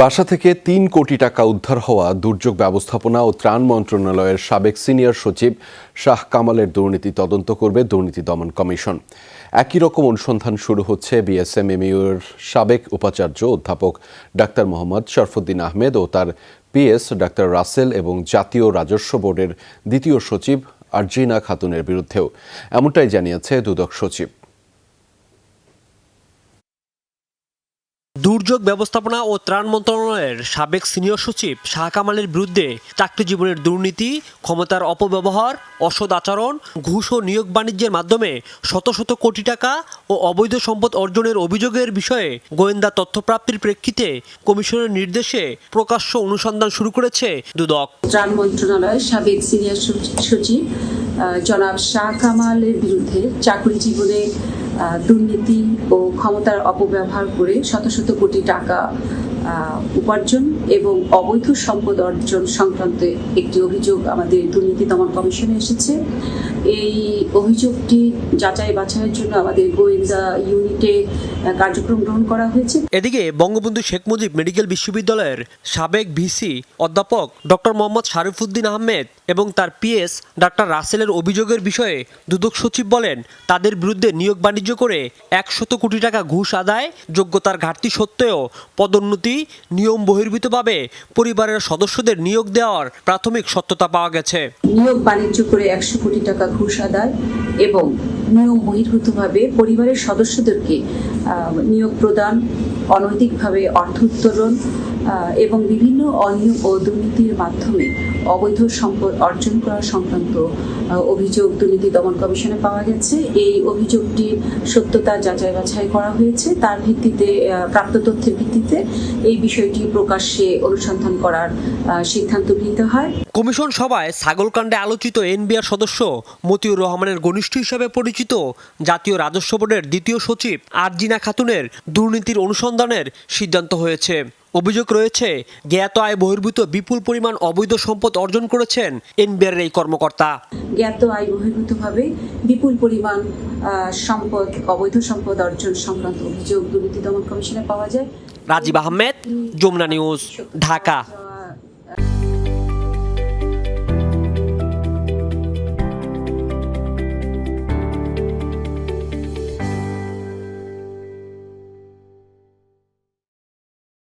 বাসা থেকে তিন কোটি টাকা উদ্ধার হওয়া দুর্যোগ ব্যবস্থাপনা ও ত্রাণ মন্ত্রণালয়ের সাবেক সিনিয়র সচিব শাহ কামালের দুর্নীতি তদন্ত করবে দুর্নীতি দমন কমিশন। একই রকম অনুসন্ধান শুরু হচ্ছে বিএসএমএমইউর সাবেক উপাচার্য অধ্যাপক ডাক্তার মোহাম্মদ শরফুদ্দিন আহমেদ ও তার পিএস ডাক্তার রাসেল এবং জাতীয় রাজস্ব বোর্ডের দ্বিতীয় সচিব আরজিনা খাতুনের বিরুদ্ধেও। এমনটাই জানিয়েছে দুদক সচিব। দুর্যোগ ব্যবস্থাপনা ও ত্রাণ মন্ত্রণালয়ের সাবেক সিনিয়র সচিব শাহ কামালের বিরুদ্ধে চাকরি জীবনের দুর্নীতি, ক্ষমতার অপব্যবহার, অসৎ আচরণ, ঘুষ ও নিয়োগ বাণিজ্যের মাধ্যমে শত শত কোটি টাকা ও অবৈধ সম্পদ অর্জনের অভিযোগের বিষয়ে গোয়েন্দা তথ্যপ্রাপ্তির প্রেক্ষিতে কমিশনের নির্দেশে প্রকাশ্য অনুসন্ধান শুরু করেছে দুদক। ত্রাণ মন্ত্রণালয়ের সাবেক সিনিয়র সচিব জনাব শাহ কামালের বিরুদ্ধে চাকরি জীবনে দুর্নীতি ও ক্ষমতার অপব্যবহার করে শত শত কোটি টাকা উপার্জন এবং অবৈধ সম্পদ অর্জন সংক্রান্ত একটি অভিযোগ আমাদের দুর্নীতি দমন কমিশনে এসেছে। এই অভিযোগটি যাচাই বাছাইয়ের জন্য আমাদের গোয়েন্দা ইউনিটে কার্যক্রম গ্রহণ করা হয়েছে। এদিকে বঙ্গবন্ধু শেখ মুজিব মেডিকেল বিশ্ববিদ্যালয়ের সাবেক ভিসি অধ্যাপক ডক্টর মোহাম্মদ শারিফুদ্দিন আহমেদ এবং তার পিএস ডাক্তার রাসেলের অভিযোগের বিষয়ে দুদক সচিব বলেন, তাদের বিরুদ্ধে নিয়োগ বাণিজ্য করে একশত কোটি টাকা ঘুষ আদায় যোগ্যতার ঘাটতি সত্ত্বেও পদোন্নতি নিয়ম বহির্ভূতভাবে পরিবারের সদস্যদের নিয়োগ দেওয়ার প্রাথমিক সত্যতা পাওয়া গেছে। নিয়োগ বাণিজ্য করে একশো কোটি টাকা ঘুষ আদায় এবং নিয়ম বহির্ভূতভাবে পরিবারের সদস্যদেরকে নিয়োগ প্রদান, অনৈতিকভাবে অর্থ উত্তোলন এবং বিভিন্ন অনিয়ম ও দুর্নীতির মাধ্যমে অবৈধ সম্পদ অর্জন করা সংক্রান্ত অভিযোগ দুর্নীতি দমন কমিশনে পাওয়া গেছে। এই অভিযোগটির সত্যতা যাচাই বাছাই করা হয়েছে। তার ভিত্তিতে প্রাপ্ত তথ্যের ভিত্তিতে এই বিষয়টি প্রকাশ্যে অনুসন্ধান করার সিদ্ধান্ত নিতে হয়। কমিশন সভায় ছাগলকাণ্ডে আলোচিত এনবিআর সদস্য মতিউর রহমানের ঘনিষ্ঠ হিসাবে পরিচিত জাতীয় রাজস্ব বোর্ডের দ্বিতীয় সচিব আরজিনা খাতুনের দুর্নীতির অনুসন্ধানের সিদ্ধান্ত হয়েছে। অভিযোগ রয়েছে জ্ঞাত আয় বহির্ভূত বিপুল পরিমাণ অবৈধ সম্পদ অর্জন করেছেন এনবিআর এই কর্মকর্তা। জ্ঞাত আয় বহির্ভূতভাবে বিপুল পরিমাণ সম্পদ অবৈধ সম্পদ অর্জন সংক্রান্ত অভিযোগ দুর্নীতি দমন কমিশনে পাওয়া যায়। রাজীব আহমেদ যমুনা নিউজ ঢাকা।